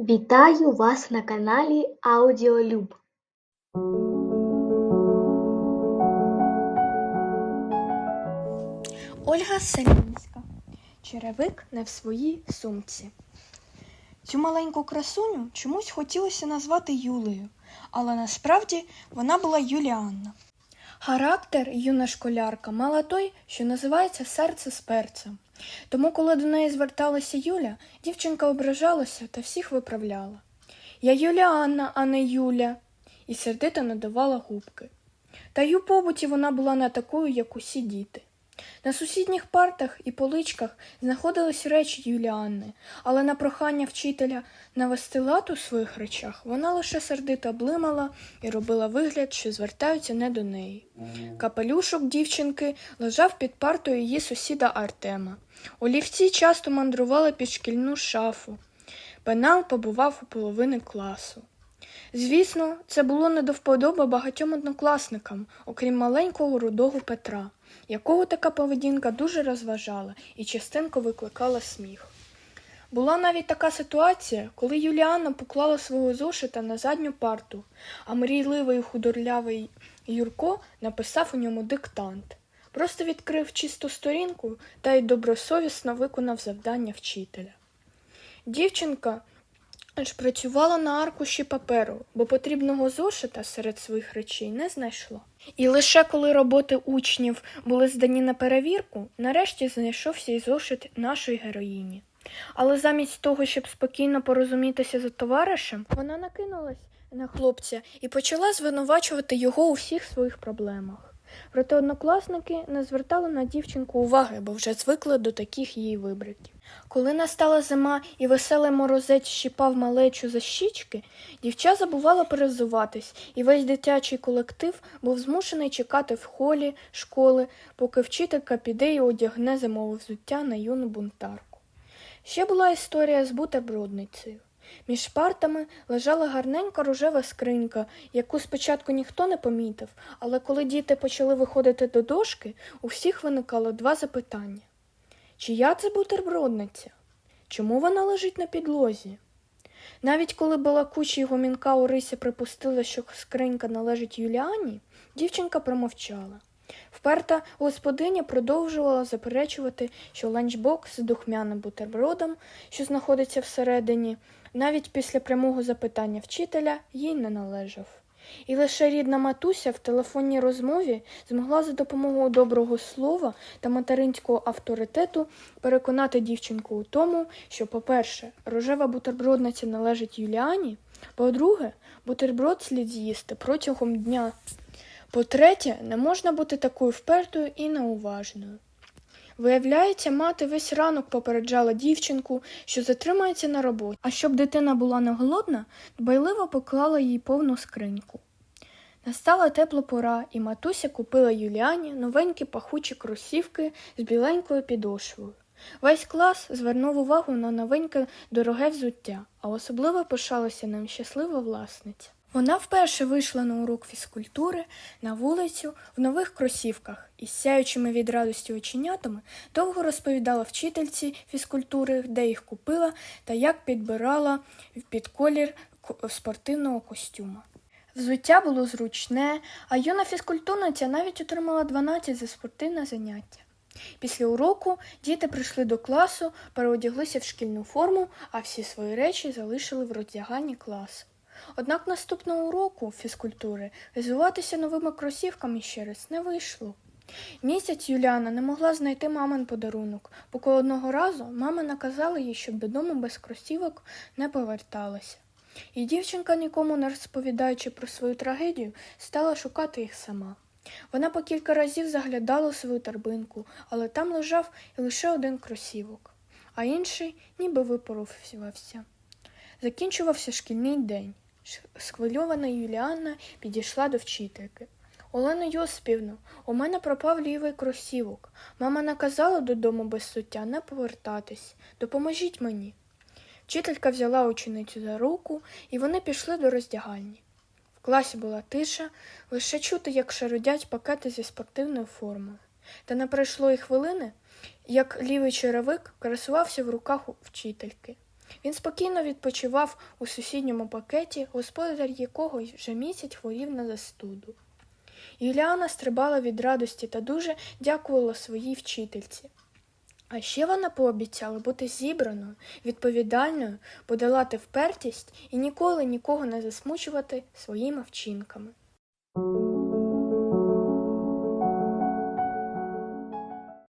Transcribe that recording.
Вітаю вас на каналі Аудіолюб. Ольга Селінська. Черевик не в своїй сумці. Цю маленьку красуню чомусь хотілося назвати Юлею, але насправді вона була Юліанна. Характер юна школярка мала той, що називається серце з перцем. Тому, коли до неї зверталася Юля, дівчинка ображалася та всіх виправляла. Я Юліанна, а не Юля, і сердито надавала губки. Та й у побуті вона була не такою, як усі діти. На сусідніх партах і поличках знаходились речі Юліанни, але на прохання вчителя навести лад у своїх речах вона лише сердито блимала і робила вигляд, що звертаються не до неї. Капелюшок дівчинки лежав під партою її сусіда Артема. Олівці часто мандрували під шкільну шафу. Пенал побував у половини класу. Звісно, це було не до вподоби багатьом однокласникам, окрім маленького рудого Петра, якого така поведінка дуже розважала і частенько викликала сміх. Була навіть така ситуація, коли Юліанна поклала свого зошита на задню парту, а мрійливий худорлявий Юрко написав у ньому диктант. Просто відкрив чисту сторінку та й добросовісно виконав завдання вчителя. Дівчинка ж працювала на аркуші паперу, бо потрібного зошита серед своїх речей не знайшла. І лише коли роботи учнів були здані на перевірку, нарешті знайшовся й зошит нашої героїні. Але замість того, щоб спокійно порозумітися за товаришем, вона накинулась на хлопця і почала звинувачувати його у всіх своїх проблемах. Проте однокласники не звертали на дівчинку уваги, бо вже звикли до таких її вибриків. Коли настала зима і веселий морозець щіпав малечу за щічки, дівча забувала перезуватись, і весь дитячий колектив був змушений чекати в холі школи, поки вчителька піде і одягне зимове взуття на юну бунтарку. Ще була історія з бутербродницею. Між партами лежала гарненька рожева скринька, яку спочатку ніхто не помітив, але коли діти почали виходити до дошки, у всіх виникало два запитання. Чия це бутербродниця? Чому вона лежить на підлозі? Навіть коли балакучий гомінка Орися припустила, що скринька належить Юліані, дівчинка промовчала. Вперта господиня продовжувала заперечувати, що ланчбокс з духмяним бутербродом, що знаходиться всередині, навіть після прямого запитання вчителя їй не належав. І лише рідна матуся в телефонній розмові змогла за допомогою доброго слова та материнського авторитету переконати дівчинку у тому, що, по-перше, рожева бутербродниця належить Юліані, по-друге, бутерброд слід з'їсти протягом дня. По-третє, не можна бути такою впертою і неуважною. Виявляється, мати весь ранок попереджала дівчинку, що затримається на роботі, а щоб дитина була не голодна, дбайливо поклала їй повну скриньку. Настала тепла пора, і матуся купила Юліані новенькі пахучі кросівки з біленькою підошвою. Весь клас звернув увагу на новеньке дороге взуття, а особливо пишалася ним щаслива власниця. Вона вперше вийшла на урок фізкультури на вулицю в нових кросівках і сяючими від радості оченятами довго розповідала вчительці фізкультури, де їх купила та як підбирала під колір спортивного костюма. Взуття було зручне, а юна фізкультурниця навіть отримала 12 за спортивне заняття. Після уроку діти прийшли до класу, переодяглися в шкільну форму, а всі свої речі залишили в роздяганні класу. Однак наступного уроку фізкультури розвиватися новими кросівками ще раз не вийшло. Місяць Юліана не могла знайти мамин подарунок, поки одного разу мама наказала їй, щоб додому без кросівок не поверталася. І дівчинка, нікому не розповідаючи про свою трагедію, стала шукати їх сама. Вона по кілька разів заглядала свою торбинку, але там лежав і лише один кросівок, а інший ніби випорувався. Закінчувався шкільний день. Схвильована Юліанна підійшла до вчительки. Олена Йосипівна, у мене пропав лівий кросівок. Мама наказала додому без суття не повертатись. Допоможіть мені. Вчителька взяла ученицю за руку, і вони пішли до роздягальні. В класі була тиша, лише чути, як шародять пакети зі спортивною формою. Та не пройшло й хвилини, як лівий черевик красувався в руках вчительки. Він спокійно відпочивав у сусідньому пакеті, господар якого вже місяць хворів на застуду. Юліана стрибала від радості та дуже дякувала своїй вчительці. А ще вона пообіцяла бути зібраною, відповідальною, подолати впертість і ніколи нікого не засмучувати своїми вчинками.